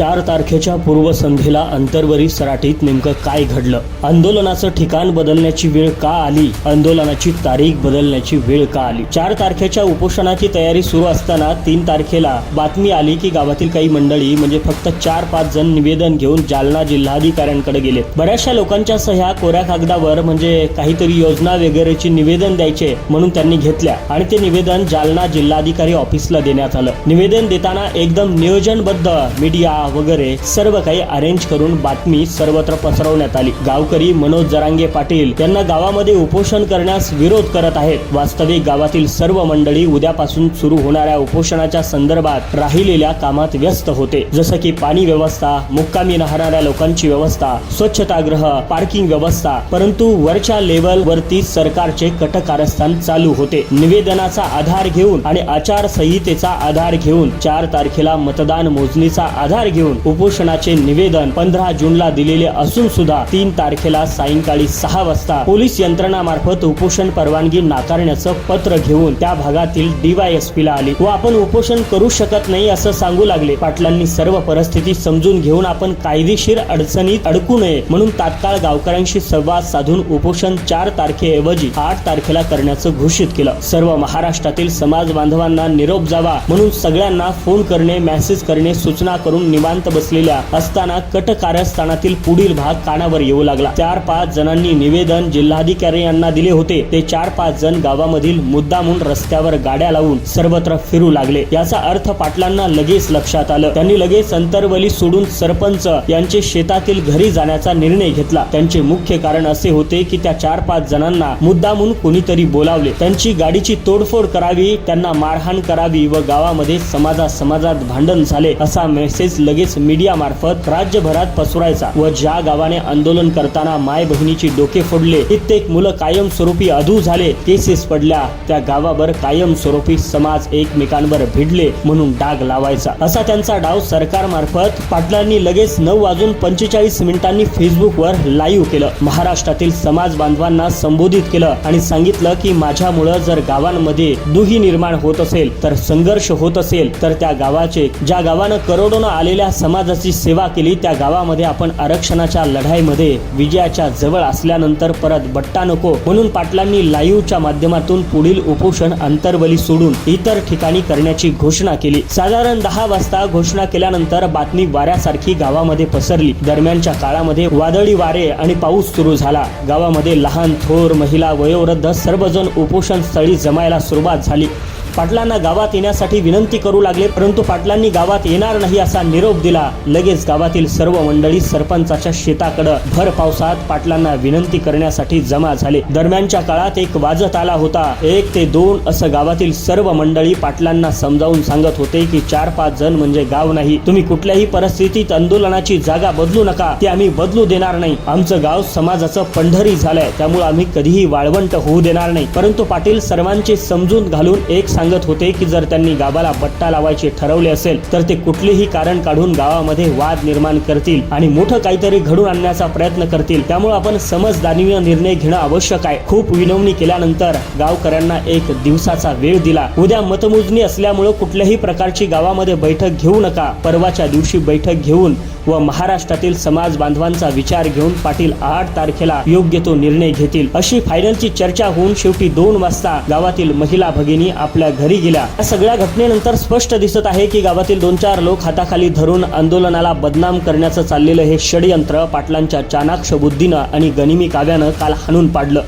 चार तारखेच्या पूर्वसंध्येला अंतरवरी सराटीत नेमकं काय घडलं? आंदोलनाचं ठिकाण बदलण्याची वेळ का आली? आंदोलनाची तारीख बदलण्याची वेळ का आली? चार तारखेच्या उपोषणाची तयारी सुरू असताना तीन तारखेला बातमी आली की गावातील काही मंडळी म्हणजे फक्त चार पाच जण निवेदन घेऊन जालना जिल्हाधिकाऱ्यांकडे गेले. बऱ्याचशा लोकांच्या सह्या कोऱ्या कागदावर म्हणजे काहीतरी योजना वगैरेची निवेदन द्यायचे म्हणून त्यांनी घेतल्या आणि ते निवेदन जालना जिल्हाधिकारी ऑफिसला देण्यात आलं. निवेदन देताना एकदम नियोजनबद्ध मीडिया वगैरे सर्व काही अरेंज करून बातमी सर्वत्र पसरवण्यात आली. गावकरी मनोज जरांगे पाटील यांना गावामध्ये उपोषण करण्यास विरोध करत आहेत. वास्तविक गावातील सर्व मंडळी उद्यापासून सुरू होणाऱ्या उपोषणाच्या संदर्भात राहिलेल्या कामात व्यस्त होते. जसं की पाणी व्यवस्था मुक्कामी राहणाऱ्या लोकांची व्यवस्था स्वच्छतागृह पार्किंग व्यवस्था परंतु वरच्या लेवल वरती सरकारचे कटकारस्थान चालू होते. निवेदनाचा आधार घेऊन आणि आचारसंहितेचा आधार घेऊन चार तारखेला मतदान मोजणीचा आधार घेऊन उपोषणाचे निवेदन पंधरा जूनला दिलेले असून सुद्धा तीन तारखेला सायंकाळी सहा वाजता पोलीस यंत्रणामार्फत उपोषण परवानगी नाकारण्याचं पत्र घेऊन त्या भागातील डीवायएसपी ला आली. व आपण उपोषण करू शकत नाही असं सांगू लागले. पाटलांनी सर्व परिस्थिती समजून घेऊन आपण कायदेशीर अडचणीत अडकू नये म्हणून तात्काळ गावकऱ्यांशी संवाद साधून उपोषण चार तारखेऐवजी आठ तारखेला करण्याचं घोषित केलं. सर्व महाराष्ट्रातील समाज बांधवांना निरोप जावा म्हणून सगळ्यांना फोन करणे मेसेज करणे सूचना करून निवांत बसलेल्या असताना कट कारस्थानातील पुढील भाग कानावर येऊ लागला. चार पाच जणांनी निवेदन जिल्हाधिकारी यांना दिले होते. ते चार पाच जण गावामधील मुद्दामून रस्त्यावर गाड्या लावून सर्वत्र फिरू लागले. याचा अर्थ पाटलांना लगेच लक्षात आलं. त्यांनी लगेच अंतरवली सोडून सरपंच यांचे शेतातील घरी जाण्याचा निर्णय घेतला. त्यांचे मुख्य कारण असे होते की त्या चार पाच जणांना मुद्दामून कोणीतरी बोलावले. त्यांची गाडीची तोडफोड करावी त्यांना मारहाण करावी व गावामध्ये समाजा समाजात भांडण झाले असा मेसेज लगेच मीडियामार्फत राज्यभरात पसरायचा व ज्या गावाने आंदोलन करताना माय बहिणीची डोके फोडले कित्येक मुलं कायमस्वरूपी अधू झाले केसेस पडल्या. त्या गावावर कायमस्वरूपी समाज एकमेकांवर भिडले म्हणून डाग लावायचा. असा त्यांचा डाव सरकार मार्फत पाटलांनी लगेच नऊ वाजून पंचेचाळीस मिनिटांनी फेसबुकवर लाईव्ह केलं. महाराष्ट्रातील समाज बांधवांना संबोधित केलं आणि सांगितलं की माझ्यामुळं जर गावांमध्ये दुही निर्माण होत असेल तर संघर्ष होत असेल तर त्या गावाचे ज्या गावानं करोडोनं आलेले आलेल्या समाजाची सेवा केली त्या गावामध्ये आपण आरक्षणाच्या लढाईमध्ये विजयाच्या जवळ असल्यानंतर परत बट्टा नको. म्हणून पाटलांनी लाईव्हच्या माध्यमातून पुढील उपोषण अंतरवली सोडून इतर ठिकाणी करण्याची घोषणा केली. साधारण दहा वाजता घोषणा केल्यानंतर बातमी वाऱ्यासारखी गावामध्ये पसरली. दरम्यानच्या काळामध्ये वादळी वारे आणि पाऊस सुरू झाला. गावामध्ये लहान थोर महिला वयोवृद्ध सर्वजण उपोषण स्थळी जमायला सुरुवात झाली. पाटलांना गावात येण्यासाठी विनंती करू लागले परंतु पाटलांनी गावात येणार नाही असा निरोप दिला. लगेच गावातील सर्व मंडळी सरपंचाच्या शेताकडे भर पावसात पाटलांना विनंती करण्यासाठी जमा झाले. दरम्यानच्या काळात एक वाजत आला होता. एक ते दोन असं गावातील सर्व मंडळी पाटलांना समजावून सांगत होते की चार पाच जण म्हणजे गाव नाही. तुम्ही कुठल्याही परिस्थितीत आंदोलनाची जागा बदलू नका. ते आम्ही बदलू देणार नाही. आमचं गाव समाजाचं पंढरी झालंय. त्यामुळे आम्ही कधीही वाळवंट होऊ देणार नाही. परंतु पाटील सर्वांचे समजून घालून एक सांगत होते की जर त्यांनी गावाला बट्टा लावायचे ठरवले असेल तर ते कुठलेही कारण काढून गावामध्ये वाद निर्माण करतील आणि मोठं काहीतरी घडून आणण्याचा प्रयत्न करतील. त्यामुळे आपण समजदानीय निर्णय घेणं आवश्यक आहे. खूप विनवणी केल्यानंतर गावकऱ्यांना एक दिवसाचा वेळ दिला. उद्या मतमोजणी असल्यामुळं कुठल्याही प्रकारची गावामध्ये बैठक घेऊ नका. परवाच्या दिवशी बैठक घेऊन व महाराष्ट्रातील समाज बांधवांचा विचार घेऊन पाटील आठ तारखेला योग्य तो निर्णय घेतील. अशी फायनलची चर्चा होऊन शेवटी दोन वाजता गावातील महिला भगिनी आपल्या घरी गेल्या. या सगळ्या घटनेनंतर स्पष्ट दिसत आहे की गावातील दोन चार लोक हाताखाली धरून आंदोलनाला बदनाम करण्याचं चाललेलं हे षडयंत्र पाटलांच्या चाणाक्ष बुद्धीनं आणि गनिमी काव्यानं काल हाणून पाडलं.